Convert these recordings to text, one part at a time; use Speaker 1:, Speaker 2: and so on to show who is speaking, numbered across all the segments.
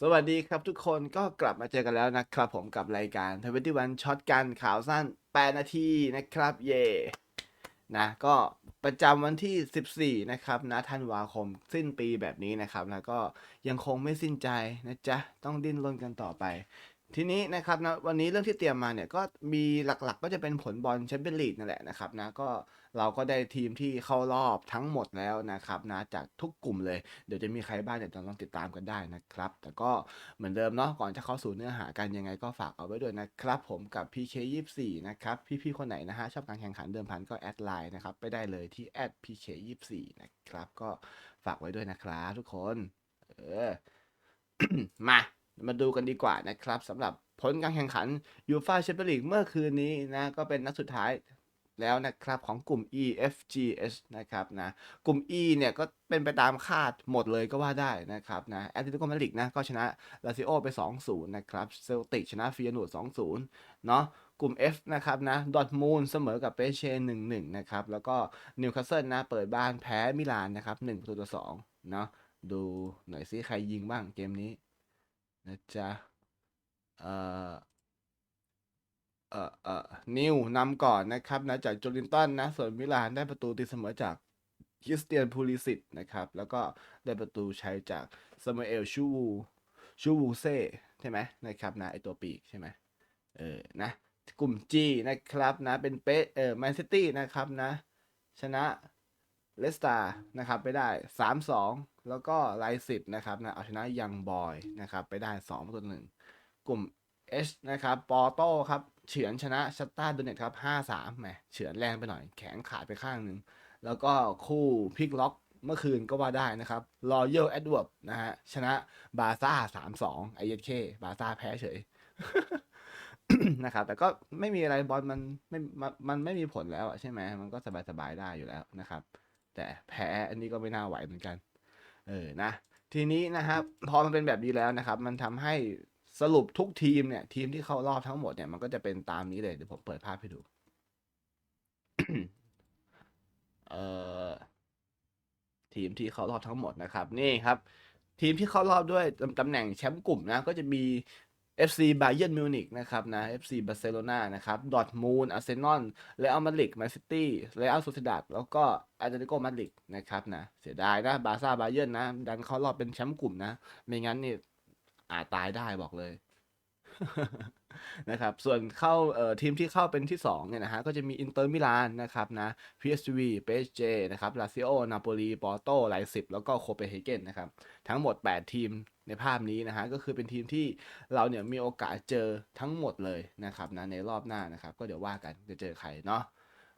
Speaker 1: สวัสดีครับทุกคนก็กลับมาเจอกันแล้วนะครับผมกับรายการทวิตวันช็อตกันข่าวสั้น 8 นาทีนะครับ เย่นะก็ประจำวันที่ 14 นะครับนะธันวาคมสิ้นปีแบบนี้นะครับ แล้วก็ยังคงไม่สิ้นใจนะจ๊ะ ต้องดิ้นรนกันต่อไป ทีนี้นะครับนะวันนี้เรื่องที่เตรียมมาเนี่ยก็มีหลักๆ ก็จะเป็นผลบอลแชมเปี้ยนลีกนั่นแหละนะครับนะก็เราก็ได้ทีมที่เข้ารอบทั้งหมดแล้วนะครับนะจากทุกกลุ่มเลย เดี๋ยวจะมีใครบ้างเดี๋ยวลองติดตามกันได้นะครับ แต่ก็เหมือนเดิมเนาะก่อนจะเข้าสู่เนื้อหากันยังไงก็ฝากเอาไว้ด้วยนะครับ ผมกับ PK24 นะครับพี่ๆคนไหนนะฮะชอบการแข่งขันเดิมพันก็แอดไลน์นะครับไปได้เลยที่ @pk24 นะครับก็ฝากไว้ด้วยนะครับทุกคนเออมา มาดูกันดีกว่านะครับสำหรับผลการแข่งขันยูฟาแชมเปี้ยนลีกเมื่อคืนนี้นะก็เป็นนัดสุดท้ายแล้วนะครับของกลุ่ม E F G H นะครับนะกลุ่ม E เนี่ยก็เป็นไปตามคาดหมดเลยก็ว่าได้นะครับนะแอตเลติโกมาดริดนะก็ชนะลาซิโอไป 2-0 นะครับเซลติกชนะฟิยานูด2-0 เนาะกลุ่ม F นะครับนะดอทมูลเสมอกับเปเช่1-1 นะครับ แล้วก็นิวคาสเซิลนะเปิดบ้านแพ้มิลานนะครับ1ประตูต่อ2เนาะดูหน่อยซิใครยิงบ้างเกมนี้ นะจ๊ะ เอ่อ เอ่อ เอ่อ นิวนำก่อนนะครับนะจากโจลินตันนะ ส่วนมิลานได้ประตูตีเสมอจากคริสเตียนพูลิสิตนะครับ แล้วก็ได้ประตูชัยจากซามูเอลชูวูชูวูเซ่ใช่ไหมนะครับนะไอตัวปีกใช่ไหมเออนะกลุ่ม G นะครับนะเป็นเป๊ะเออแมนซิตี้นะครับนะ ชนะ เลสตานะครับไปได้ 3-2 แล้วก็ไลซิตนะครับนะเอาชนะยังบอยนะครับไปได้2ประตูหนึ่งกลุ่ม H นะครับปอโต้ครับเฉือนชนะชัตตาโดเนตครับ5-3แหมเฉือนแรงไปหน่อยแขนขาดไปข้างหนึ่งแล้วก็คู่พิกล็อกเมื่อคืนก็ว่าได้นะครับรอยัลแอดเวิร์บนะฮะชนะบาซ่า3-2ไอเอเคบาซ่าแพ้เฉยนะครับ แต่ก็ไม่มีอะไรบอลมันไม่มันไม่มีผลแล้วใช่ไหมมันก็สบายๆได้อยู่แล้วนะครับ แต่แพ้อันนี้ก็ไม่น่าไหวเหมือนกัน เออนะ ทีนี้นะครับพอมันเป็นแบบนี้แล้วนะครับ มันทำให้สรุปทุกทีมเนี่ย ทีมที่เข้ารอบทั้งหมดเนี่ยมันก็จะเป็นตามนี้เลยเดี๋ยวผมเปิดภาพให้ดูเอ่อทีมที่เข้ารอบทั้งหมดนะครับ นี่ครับ ทีมที่เข้ารอบด้วยตำตำแหน่งแชมป์กลุ่มนะ ก็จะมี FC Bayern Munich นะครับนะ FC Barcelona นะครับดอทมูนอาร์เซนอลเรอัลมาดริดแมนซิตี้เรอัลโซซิดาดแล้วก็อาร์เตติโกมาดริดนะครับนะ เสียดายนะบาซ่าบาเยิร์นนะ ดันเขารอบเป็นแชมป์กลุ่มนะ ไม่งั้นนี่อาจตายได้บอกเลย นะครับส่วนเข้าทีมที่เข้าเป็นที่2เนี่ยนะฮะก็จะมีอินเตอร์มิลานนะครับนะ PSV PSG นะครับลาซิโอนาโปลีปอร์โตไลซิบแล้วก็โคเปนเฮเกนนะครับทั้งหมด 8 ทีมในภาพนี้นะฮะก็คือเป็นทีมที่เราเนี่ยมีโอกาสเจอทั้งหมดเลยนะครับนะในรอบหน้านะครับก็เดี๋ยวว่ากันจะเจอใครเนาะ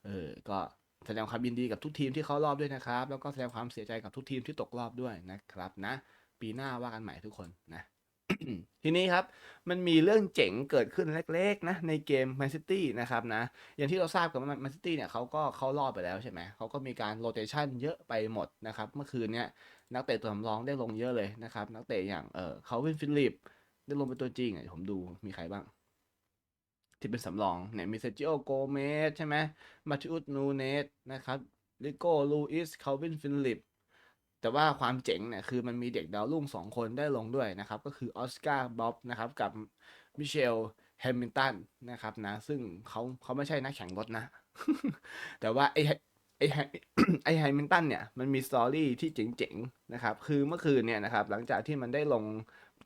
Speaker 1: เออก็แสดงความยินดีกับทุกทีมที่เข้ารอบด้วยนะครับ แล้วก็แสดงความเสียใจกับทุกทีมที่ตกรอบด้วยนะครับนะ ปีหน้าว่ากันใหม่ทุกคนนะ ทีนี้ครับ มันมีเรื่องเจ๋งเกิดขึ้นเล็กๆนะในเกมแมนซิตี้นะครับนะ อย่างที่เราทราบกันแมนซิตี้เนี่ยเขาก็เขารอบไปแล้วใช่ไหม เขาก็มีการโรเตชันเยอะไปหมดนะครับ เมื่อคืนเนี้ยนักเตะตัวสำรองได้ลงเยอะเลยนะครับ นักเตะอย่างเออเขาวินฟิลิป ได้ลงเป็นตัวจริงอะผมดูมีใครบ้าง ที่เป็นสำรองเนี่ยมีเซจิโอโกเมสใช่ไหมมาติอุสนูเนสนะครับลิโก้ลูอิสคาวินฟิลิป แต่ว่าความเจ๋งเนี่ยคือมันมีเด็กดาวรุ่งสองคนได้ลงด้วยนะครับ ก็คือออสการ์บ๊อบนะครับกับมิเชลแฮมิลตันนะครับนะ ซึ่งเขาเขาไม่ใช่นักแข่งรถนะ แต่ว่าไอไอไอแฮมิลตันเนี่ยมันมีสตอรี่ที่เจ๋งๆนะครับ คือเมื่อคืนเนี่ยนะครับ หลังจากที่มันได้ลง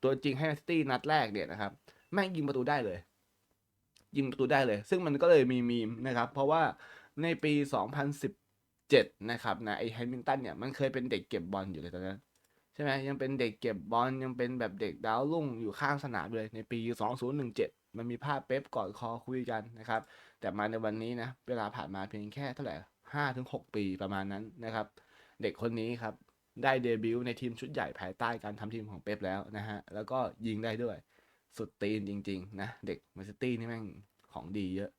Speaker 1: ตัวจริงให้แมนซิตี้นัดแรกเนี่ยนะครับ แม่งยิงประตูได้เลย ยิงประตูได้เลย ซึ่งมันก็เลยมีมีมนะครับ เพราะว่าในปี 2017นะครับนะไอแฮมิลตันเนี่ยมันเคยเป็นเด็กเก็บบอลอยู่เลยตอนนั้นใช่ไหมยังเป็นเด็กเก็บบอลยังเป็นแบบเด็กดาวรุ่งอยู่ข้างสนามเลยในปี 2017 มันมีภาพเป๊ปกอดคอคุยกันนะครับ แต่มาในวันนี้นะเวลาผ่านมาเพียงแค่เท่าไหร่ห้าถึงหกปีประมาณนั้นนะครับ เด็กคนนี้ครับได้เดบิวต์ในทีมชุดใหญ่ภายใต้การทำทีมของเป๊ปแล้วนะฮะ แล้วก็ยิงได้ด้วย สุดตีนจริง ๆ นะ เด็กแมนซิตี้นี่แม่งของดีเยอะ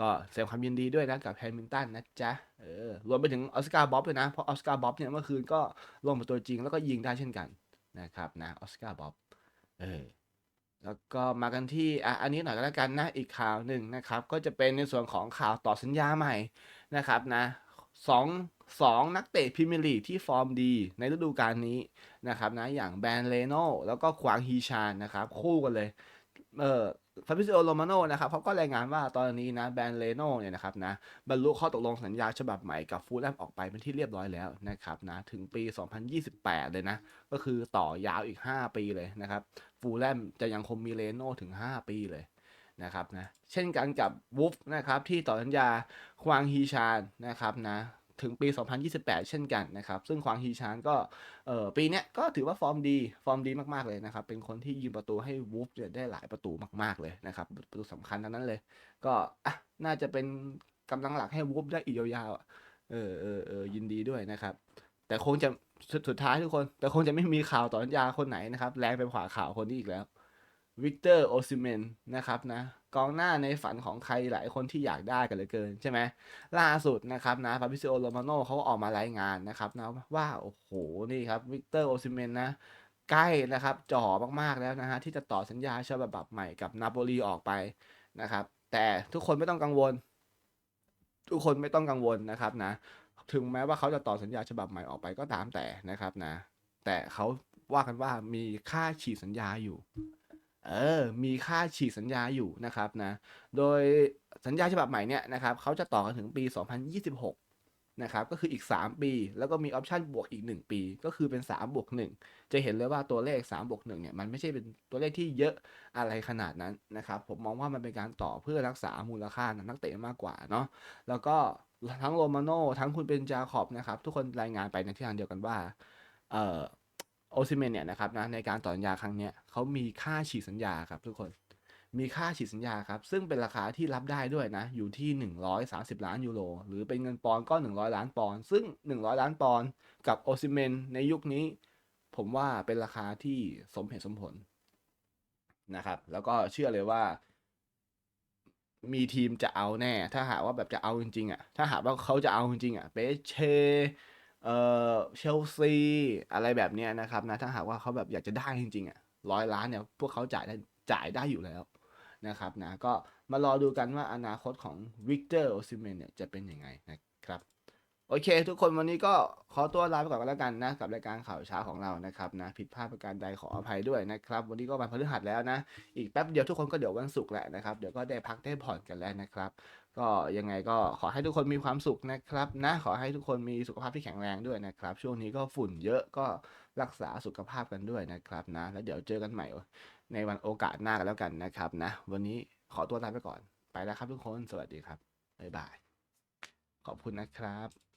Speaker 1: ก็แสดงความยินดีด้วยนะกับแฮมิลตันนะจ๊ะ เออ รวมไปถึงออสการ์บ๊อบเลยนะ เพราะออสการ์บ๊อบเนี่ยเมื่อคืนก็ลงเป็นตัวจริงแล้วก็ยิงได้เช่นกันนะครับนะออสการ์บ๊อบเออแล้วก็มากันที่อะอันนี้หน่อยก็แล้วกันนะอีกข่าวหนึ่งนะครับ ก็จะเป็นในส่วนของข่าวต่อสัญญาใหม่นะครับนะสองสองนักเตะพรีเมียร์ลีกที่ฟอร์มดีในฤดูกาลนี้นะครับนะอย่างแบรนเลโนแล้วก็ควางฮีชานนะครับ คู่กันเลยเออ ฟาบิซิโอโรมาโนนะครับเขาก็รายงานว่าตอนนี้นะแบรนเลโน่เนี่ยนะครับนะบรรลุข้อตกลงสัญญาฉบับใหม่กับฟูลแลมออกไปเป็นที่เรียบร้อยแล้วนะครับนะถึงปี 2028 เลยนะ ก็คือต่อยาวอีก 5 ปีเลยนะครับฟูลแลมจะยังคงมีเลโน่ถึง 5 ปีเลยนะครับนะเช่นกันกับวูฟนะครับที่ต่อสัญญาควางฮีชานนะครับนะ ถึงปี 2028 เช่นกันนะครับ ซึ่งควางฮีชานก็ปีนี้ก็ถือว่าฟอร์มดี ฟอร์มดีมากๆเลยนะครับ เป็นคนที่ยิงประตูให้วูฟเนี่ยได้หลายประตูมากๆเลยนะครับ ประตูสำคัญทั้งนั้นเลย ก็น่าจะเป็นกำลังหลักให้วูฟได้อีกยาวๆ เออเออเออยินดีด้วยนะครับ แต่คงจะสุดสุดท้ายทุกคน แต่คงจะไม่มีข่าวต่อสัญญาคนไหนนะครับ แรงไปกว่าข่าวคนนี้อีกแล้ว วิกเตอร์โอซิเมนนะครับนะกองหน้าในฝันของใครหลายคนที่อยากได้กันเหลือเกินใช่ไหมล่าสุดนะครับนะฟาบิซิโอโรมาโนเขาออกมารายงานนะครับนะว่าโอ้โหนี่ครับวิกเตอร์โอซิเมนนะใกล้นะครับจ่อมากๆแล้วนะฮะที่จะต่อสัญญาฉบับใหม่กับนาโปลีออกไปนะครับแต่ทุกคนไม่ต้องกังวล ทุกคนไม่ต้องกังวลนะครับนะถึงแม้ว่าเขาจะต่อสัญญาฉบับใหม่ออกไปก็ตามแต่นะครับนะแต่เขาว่ากันว่ามีค่าฉีกสัญญาอยู่ เออ มีค่าฉีกสัญญาอยู่นะครับนะ โดยสัญญาฉบับใหม่เนี่ยนะครับเขาจะต่อกันถึงปี 2026 นะครับ ก็คืออีก 3 ปี แล้วก็มีออปชันบวกอีก 1 ปี ก็คือเป็น3บวก1จะเห็นเลยว่าตัวเลข3บวก1เนี่ยมันไม่ใช่เป็นตัวเลขที่เยอะอะไรขนาดนั้นนะครับ ผมมองว่ามันเป็นการต่อเพื่อรักษามูลค่านักเตะมากกว่าเนาะ แล้วก็ทั้งโรมาโน่ทั้งคุณเป็นจาขอบนะครับ ทุกคนรายงานไปในที่ทางเดียวกันว่า เอ่อ โอซิเมนเนี่ยนะครับนะในการต่อสัญญาครั้งเนี้ยเขามีค่าฉีกสัญญาครับทุกคนมีค่าฉีกสัญญาครับ ซึ่งเป็นราคาที่รับได้ด้วยนะ อยู่ที่ 130 ล้านยูโร หรือเป็นเงินปอนก็ 100 ล้านปอน ซึ่ง 100 ล้านปอนกับโอซิเมนในยุคนี้ ผมว่าเป็นราคาที่สมเหตุสมผลนะครับ แล้วก็เชื่อเลยว่า มีทีมจะเอาแน่ ถ้าหากว่าแบบจะเอาจริงๆอะ ถ้าหากว่าเขาจะเอาจริงๆอะ เปเช เอ่อเชลซีอะไรแบบเนี้ยนะครับนะถ้าหากว่าเขาแบบอยากจะได้จริงๆอะร้อยล้านเนี่ยพวกเขาจ่ายได้จ่ายได้อยู่แล้วนะครับนะก็มารอดูกันว่าอนาคตของวิกเตอร์โอซิเมนเนี่ยจะเป็นยังไงนะครับ โอเค ทุกคนวันนี้ก็ขอตัวลาไปก่อนก็แล้วกันนะ กับรายการข่าวเช้าของเรานะครับนะผิดพลาดประการใดขออภัยด้วยนะครับ วันนี้ก็วันพฤหัสแล้วนะ อีกแป๊บเดียวทุกคนก็เดี๋ยววันศุกร์แหละนะครับเดี๋ยวก็ได้พักได้ผ่อนกันแล้วนะครับ ก็ยังไงก็ขอให้ทุกคนมีความสุขนะครับนะขอให้ทุกคนมีสุขภาพที่แข็งแรงด้วยนะครับ ช่วงนี้ก็ฝุ่นเยอะก็รักษาสุขภาพกันด้วยนะครับนะ แล้วเดี๋ยวเจอกันใหม่ในวันโอกาสหน้ากันแล้วกันนะครับนะ วันนี้ขอตัวลาไปก่อนไปแล้วครับทุกคนสวัสดีครับบ๊ายบายขอบคุณนะครับ